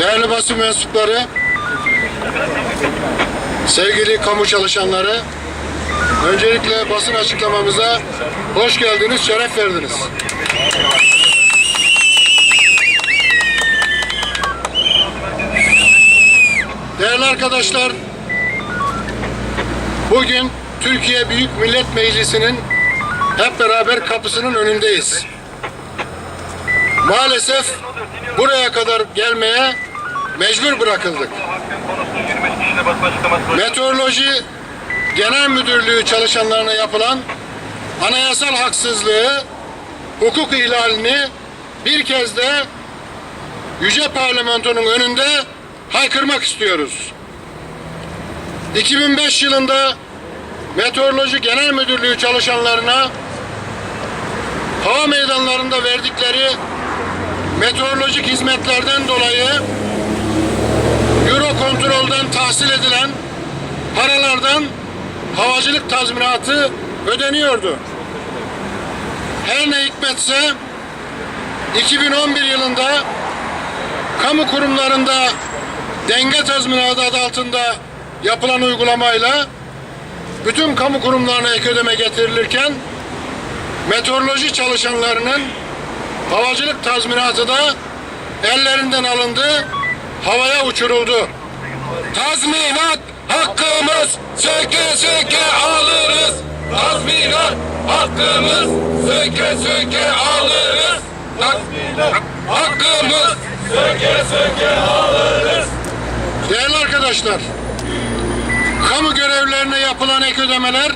Değerli basın mensupları, sevgili kamu çalışanları, öncelikle basın açıklamamıza hoş geldiniz, şeref verdiniz. Değerli arkadaşlar, bugün Türkiye Büyük Millet Meclisi'nin hep beraber kapısının önündeyiz. Maalesef buraya kadar gelmeye mecbur bırakıldık. Meteoroloji Genel Müdürlüğü çalışanlarına yapılan anayasal haksızlığı, hukuk ihlalini bir kez de Yüce Parlamento'nun önünde haykırmak istiyoruz. 2005 yılında Meteoroloji Genel Müdürlüğü çalışanlarına hava meydanlarında verdikleri meteorolojik hizmetlerden dolayı Eurokontrol'den tahsil edilen paralardan havacılık tazminatı ödeniyordu. Her ne hikmetse 2011 yılında kamu kurumlarında denge tazminatı adı altında yapılan uygulamayla bütün kamu kurumlarına ek ödeme getirilirken meteoroloji çalışanlarının havacılık tazminatı da ellerinden alındı, havaya uçuruldu. Tazminat hakkımız söke söke alırız. Tazminat hakkımız söke söke alırız. Tazminat hakkımız söke söke alırız. Değerli arkadaşlar, kamu görevlerine yapılan ek ödemeler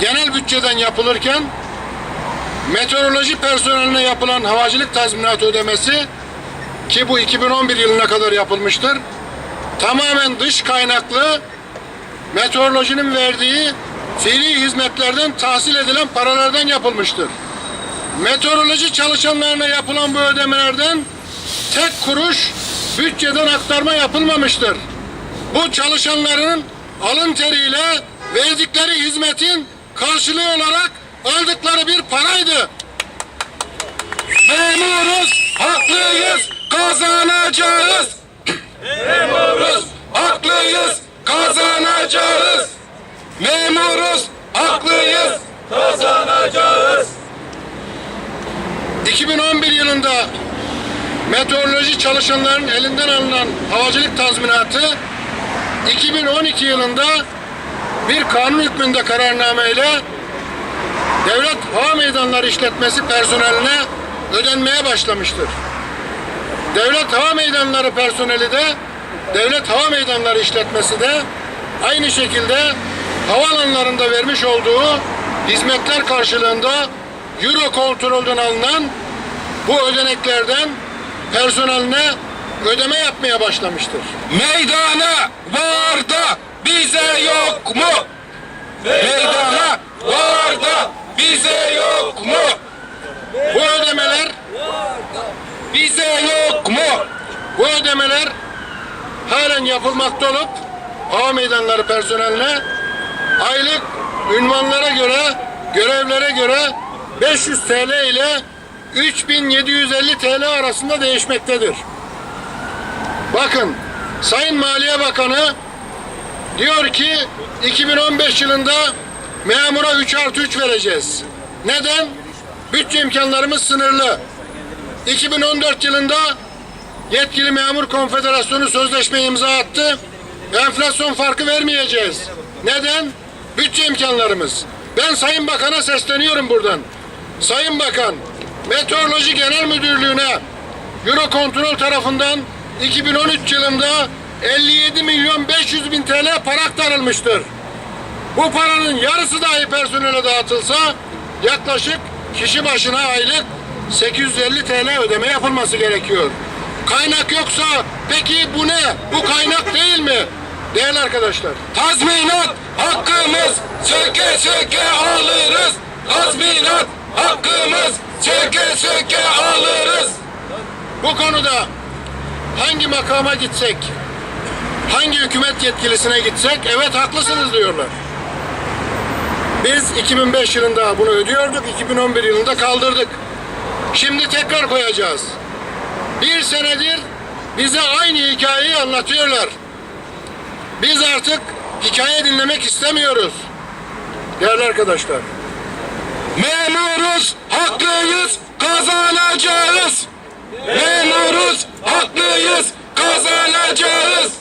genel bütçeden yapılırken meteoroloji personeline yapılan havacılık tazminatı ödemesi ki bu 2011 yılına kadar yapılmıştır. Tamamen dış kaynaklı meteorolojinin verdiği fiili hizmetlerden tahsil edilen paralardan yapılmıştır. Meteoroloji çalışanlarına yapılan bu ödemelerden tek kuruş bütçeden aktarma yapılmamıştır. Bu çalışanların alın teriyle verdikleri hizmetin karşılığı olarak aldıkları bir paraydı. Memuruz haklıyız kazanacağız. Memuruz haklıyız kazanacağız. Memuruz haklıyız kazanacağız. 2011 yılında meteoroloji çalışanların elinden alınan havacılık tazminatı 2012 yılında bir kanun hükmünde kararnameyle devlet hava meydanları işletmesi personeline ödenmeye başlamıştır. Devlet hava meydanları personeli de devlet hava meydanları işletmesi de aynı şekilde havaalanlarında vermiş olduğu hizmetler karşılığında Euro kontrolden alınan bu ödeneklerden personeline ödeme yapmaya başlamıştır. Meydana var da bize yok mu? Meydana var da bize yok mu? Bu ödemeler Bize yok mu? Bu ödemeler halen yapılmakta olup hava meydanları personeline aylık ünvanlara göre, görevlere göre 500 TL ile 3750 TL arasında değişmektedir. Bakın Sayın Maliye Bakanı diyor ki 2015 yılında memura 3 artı 3 vereceğiz. Neden? Bütçe imkanlarımız sınırlı. 2014 yılında yetkili memur konfederasyonu sözleşme imza attı. Enflasyon farkı vermeyeceğiz. Neden? Bütçe imkanlarımız. Ben Sayın Bakan'a sesleniyorum buradan. Sayın Bakan, Meteoroloji Genel Müdürlüğü'ne Eurokontrol tarafından 2013 yılında 57 milyon 500 bin TL para aktarılmıştır. Bu paranın yarısı dahi personele dağıtılsa yaklaşık kişi başına aylık 850 TL ödeme yapılması gerekiyor. Kaynak yoksa peki bu ne? Bu kaynak değil mi? Değerli arkadaşlar. Tazminat hakkımız söke söke alırız. Tazminat hakkımız söke söke alırız. Bu konuda hangi makama gitsek, hangi hükümet yetkilisine gitsek evet haklısınız diyorlar. Biz 2005 yılında bunu ödüyorduk, 2011 yılında kaldırdık. Şimdi tekrar koyacağız. Bir senedir bize aynı hikayeyi anlatıyorlar. Biz artık hikaye dinlemek istemiyoruz. Değerli arkadaşlar. Memuruz, haklıyız, kazanacağız. Memuruz, haklıyız, kazanacağız.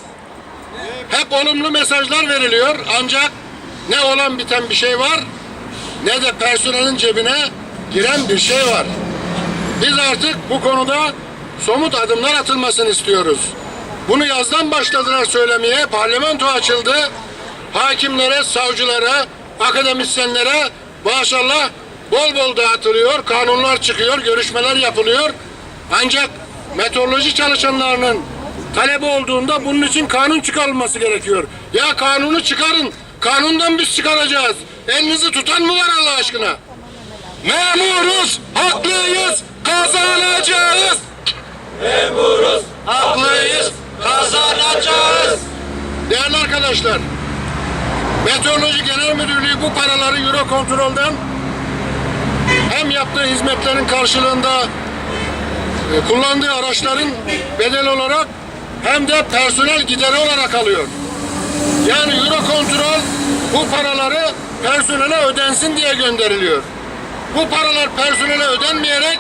Hep olumlu mesajlar veriliyor ancak ne olan biten bir şey var ne de personelin cebine giren bir şey var. Biz artık bu konuda somut adımlar atılmasını istiyoruz. Bunu yazdan başladılar söylemeye. Parlamento açıldı. Hakimlere, savcılara, akademisyenlere maşallah bol bol dağıtılıyor. Kanunlar çıkıyor, görüşmeler yapılıyor. Ancak meteoroloji çalışanlarının talebi olduğunda bunun için kanun çıkarılması gerekiyor. Ya kanunu çıkarın. Kanundan biz çıkaracağız. Elinizi tutan mı var Allah aşkına? Memuruz, haklıyız, kazanacağız. Memuruz, haklıyız, kazanacağız. Değerli arkadaşlar, Meteoroloji Genel Müdürlüğü bu paraları Euro kontrolden hem yaptığı hizmetlerin karşılığında e, kullandığı araçların bedel olarak hem de personel gideri olarak alıyor. Yani Euro kontrol bu paraları personele ödensin diye gönderiliyor. Bu paralar personele ödenmeyerek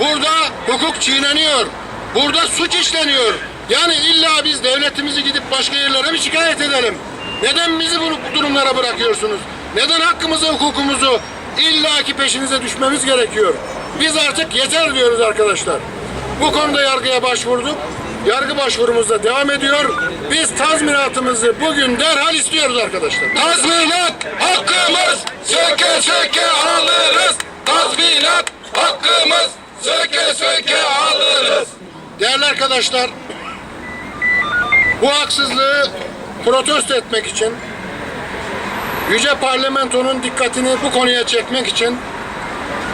burada hukuk çiğneniyor. Burada suç işleniyor. Yani illa biz devletimizi gidip başka yerlere mi şikayet edelim? Neden bizi bu durumlara bırakıyorsunuz? Neden hakkımızı, hukukumuzu illaki peşinize düşmemiz gerekiyor? Biz artık yeter diyoruz arkadaşlar. Bu konuda yargıya başvurduk. Yargı başvurumuz da devam ediyor. Biz tazminatımızı bugün derhal istiyoruz arkadaşlar. Tazminat hakkımız, söke söke alırız. Tazminat hakkımız, söke söke alırız. Arkadaşlar, bu haksızlığı protesto etmek için, Yüce Parlamento'nun dikkatini bu konuya çekmek için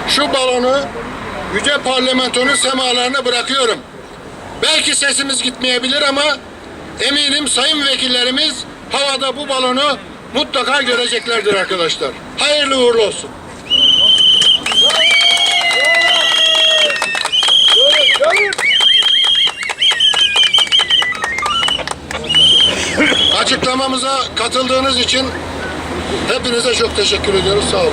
şu balonu Yüce Parlamento'nun semalarına bırakıyorum. Belki sesimiz gitmeyebilir ama eminim sayın vekillerimiz havada bu balonu mutlaka göreceklerdir arkadaşlar. Hayırlı uğurlu olsun. Açıklamamıza katıldığınız için hepinize çok teşekkür ediyoruz. Sağ olun.